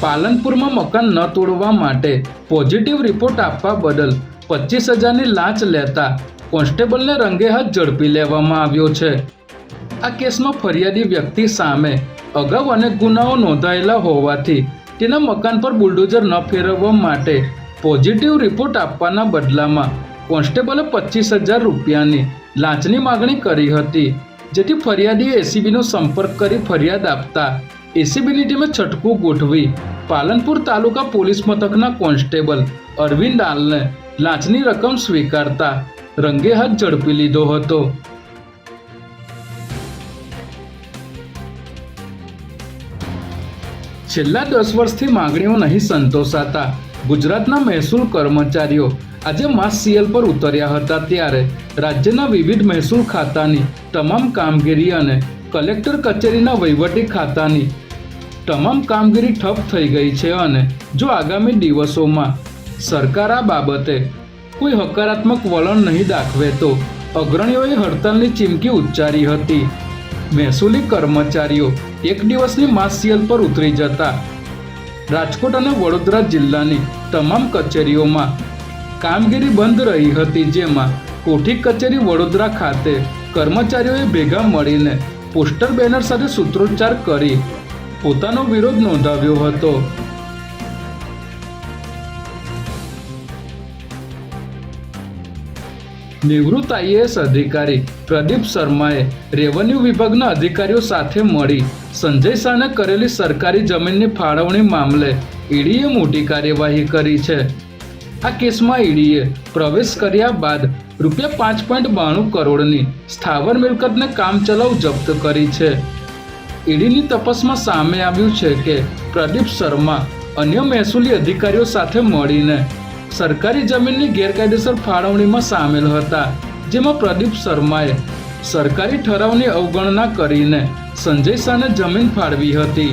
પાલનપુરમાં મકાન ન તોડવા માટે પોઝિટિવ રિપોર્ટ આપવા બદલ પચીસ હજારની લાંચ લેતા કોન્સ્ટેબલને રંગે હાથ ઝડપી લેવામાં આવ્યો છે. આ કેસમાં ફરિયાદી વ્યક્તિ સામે અગાઉ અનેક ગુનાઓ નોંધાયેલા હોવાથી તેના મકાન પર બુલડોઝર ન ફેરવવા માટે પોઝિટિવ રિપોર્ટ આપવાના બદલામાં કોન્સ્ટેબલે પચીસ હજાર રૂપિયાની લાંચની માગણી કરી હતી, જેથી ફરિયાદીએ એસીબીનો સંપર્ક કરી ફરિયાદ આપતા એસીબીની છટકું ગોઠવી. પાલનપુર તાલુકા પોલીસ મથકના કોન્સ્ટેબલ અરવિંદ આલને લાંચની રકમ સ્વીકારતા રંગે હાથ ઝડપી લીધો હતો. છેલ્લા દસ વર્ષથી માંગણીઓ નહીં સંતોષાતા ગુજરાતના મહેસૂલ કર્મચારીઓ આજે માસ સીએલ પર ઉતર્યા હતા ત્યારે રાજ્યના વિવિધ મહેસૂલ ખાતાની તમામ કામગીરી અને કલેક્ટર કચેરીના વહીવટી ખાતાની તમામ કામગીરી ઠપ થઈ ગઈ છે અને જો આગામી દિવસોમાં સરકાર આ બાબતે કોઈ હકારાત્મક વલણ નહીં દાખવે તો અગ્રણીઓએ હડતાલની ચીમકી ઉચ્ચારી હતી. મહેસૂલી કર્મચારીઓ એક દિવસની માસિયલ પર ઉતરી જતા રાજકોટ અને વડોદરા જિલ્લાની તમામ કચેરીઓમાં કામગીરી બંધ રહી હતી જેમાં કોઠી કચેરી વડોદરા ખાતે કર્મચારીઓએ ભેગા મળીને પોસ્ટર બેનર સાથે સૂત્રોચ્ચાર કરી પોતાનો વિરોધ નોંધાવ્યો હતો. નિવૃત્ત આઈએએસ અધિકારી પ્રદીપ શર્માએ રેવન્યુ વિભાગના અધિકારીઓ સાથે મળી સંજય શાહને કરેલી સરકારી જમીનની ફાળવણી મામલે ઈડીએ મોટી કાર્યવાહી કરી છે. આ કેસમાં ઈડીએ પ્રવેશ કર્યા બાદ રૂપિયા પાંચ પોઈન્ટ બાણું કરોડની સ્થાવર મિલકતને કામચલાઉ જપ્ત કરી છે. ઈડીની તપાસમાં સામે આવ્યું છે કે પ્રદીપ શર્મા અન્ય મહેસૂલી અધિકારીઓ સાથે મળીને સરકારી જમીનની ગેરકાયદેસર ફાળવણીમાં સામેલ હતા, જેમાં પ્રદીપ શર્માએ સરકારી ઠરાવની અવગણના કરીને સંજય શાહને જમીન ફાળવી હતી.